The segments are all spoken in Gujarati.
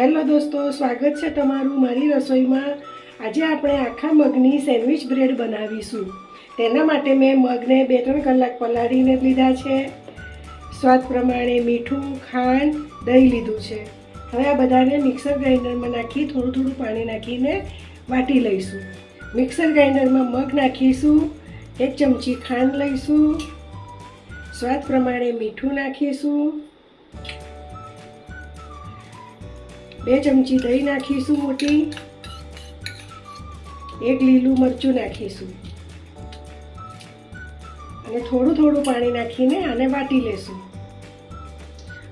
હેલો દોસ્તો, સ્વાગત છે તમારું મારી રસોઈમાં. આજે આપણે આખા મગની સેન્ડવિચ બ્રેડ બનાવીશું. તેના માટે મેં મગને બે ત્રણ કલાક પલાળીને લીધા છે. સ્વાદ પ્રમાણે મીઠું, ખાંડ, દહીં લીધું છે. હવે આ બધાને મિક્સર ગ્રાઇન્ડરમાં નાખી થોડું થોડું પાણી નાખીને વાટી લઈશું. મિક્સર ગ્રાઇન્ડરમાં મગ નાખીશું, એક ચમચી ખાંડ લઈશું. સ્વાદ પ્રમાણે મીઠું નાખીશું. બે ચમચી દહીં નાખીશું મોટી. એક લીલું મરચું નાખીશું. અને થોડું થોડું પાણી નાખીને આને વાટી લેશું.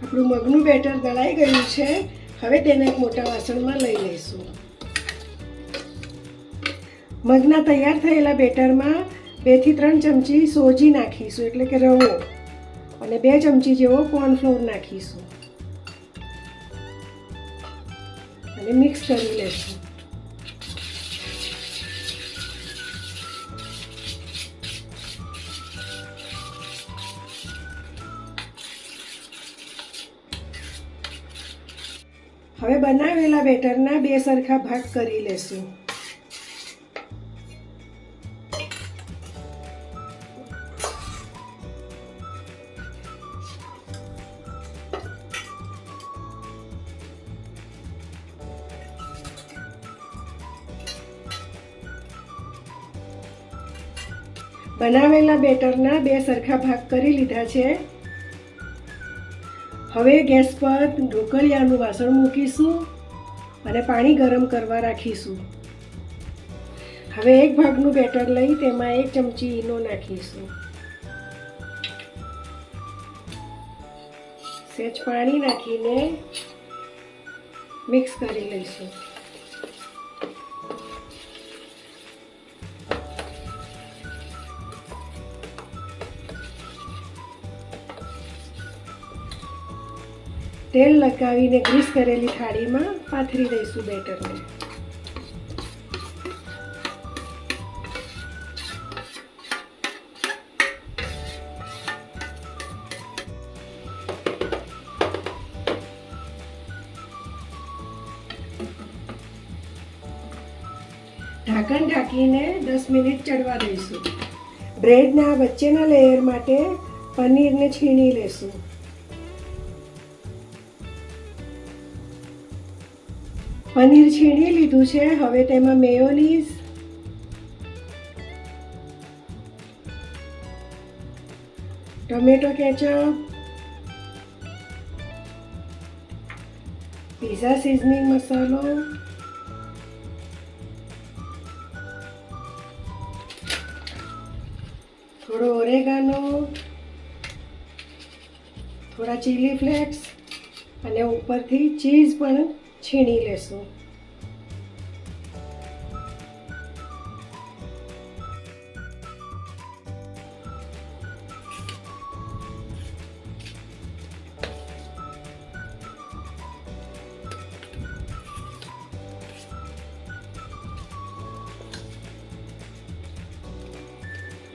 આપણું મગનું બેટર ગળાઈ ગયું છે. હવે તેને એક મોટા વાસણમાં લઈ લઈશું. મગના તૈયાર થયેલા બેટરમાં બેથી ત્રણ ચમચી સોજી નાખીશું, એટલે કે રવો. અને બે ચમચી જેવો કોર્નફ્લોર નાખીશું. અને મિક્સ કરી લેશું. હવે બનાવેલા બેટરના બે સરખા ભાગ કરી લેશું. બનાવેલા બેટરના બે સરખા ભાગ કરી લીધા છે. હવે ગેસ પર ઢોકળિયાનું વાસણ મૂકીશું અને પાણી ગરમ કરવા રાખીશું. હવે એક ભાગનું બેટર લઈ તેમાં એક ચમચી ઈનો નાખીશું. સેજ પાણી નાખીને મિક્સ કરી લઈશું. તેલ લગાવીને ગ્રીસ કરેલી થાળીમાં પાથરી દઈશું બેટરને. ઢાંકણ ઢાંકીને દસ મિનિટ ચડવા દઈશું. બ્રેડના વચ્ચેના લેયર માટે પનીરને છીણી લેશું. પનીર છીણી લીધું છે. હવે તેમાં mayonnaise. Tomato ketchup. Pizza seasoning મસાલો. થોડો ઓરેગાનો. થોડા ચીલી ફ્લેક્સ. અને ઉપરથી ચીઝ પણ છીણી લેશું.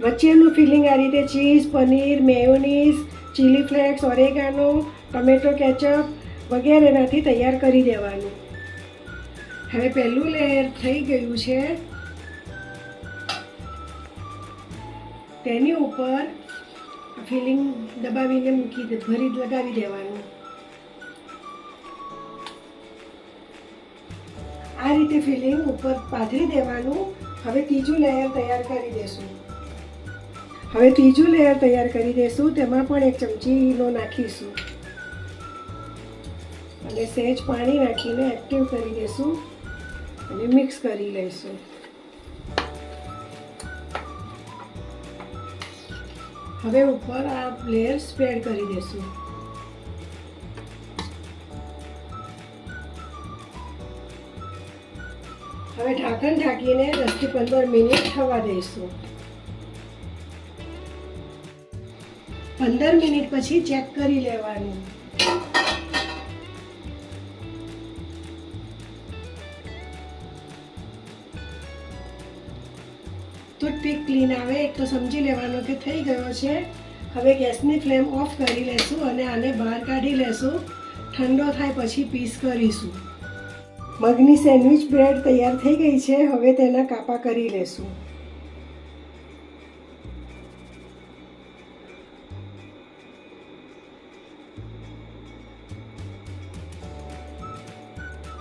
વચ્ચેનું ફિલિંગ આ રીતે cheese paneer mayonnaise chilli flakes oregano tomato ketchup વગેરેનાથી તૈયાર કરી દેવાનું. હવે પહેલું લેયર થઈ ગયું છે. તેની ઉપર ફિલિંગ દબાવીને મૂકી ભરી લગાવી દેવાનું. આ રીતે ફિલિંગ ઉપર પાથરી દેવાનું. હવે ત્રીજું લેયર તૈયાર કરી દેશું. હવે ત્રીજું લેયર તૈયાર કરી દેશું, તેમાં પણ એક ચમચી લો નાખીશું. અને સહેજ પાણી નાખીને એક્ટિવ કરી દઈશું અને મિક્સ કરી લઈશું હવે ઉપર આ લેયર સ્પ્રેડ કરી દઈશું હવે ઢાંકણ ઢાંકીને દસથી પંદર મિનિટ થવા દઈશું. પંદર મિનિટ પછી ચેક કરી લેવાનું. ટૂથપીક ક્લીન આવે. તો સમજી લેવાનું કે થઈ ગયો છે. હવે ગેસની ફ્લેમ ઓફ કરી લેશું અને આને બહાર કાઢી લેશું. ઠંડો થાય પછી પીસ કરીશું. મગની સેન્ડવિચ બ્રેડ તૈયાર થઈ ગઈ છે. હવે તેના કાપા કરી લેશું.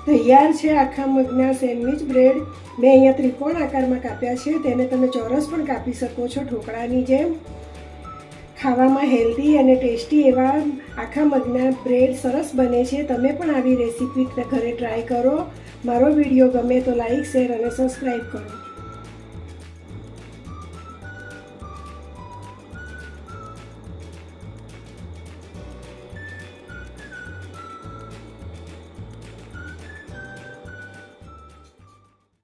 તૈયાર છે આખા મગના સેન્ડવિચ બ્રેડ. મેં અહીંયા ત્રિકોણ આકારમાં કાપ્યા છે, તેને તમે ચોરસ પણ કાપી શકો છો ઢોકળાની જેમ. ખાવામાં હેલ્ધી અને ટેસ્ટી એવા આખા મગના બ્રેડ સરસ બને છે. તમે પણ આવી રેસીપી ઘરે ટ્રાય કરો. મારો વીડિયો ગમે તો લાઇક શેર અને સબસ્ક્રાઈબ કરો.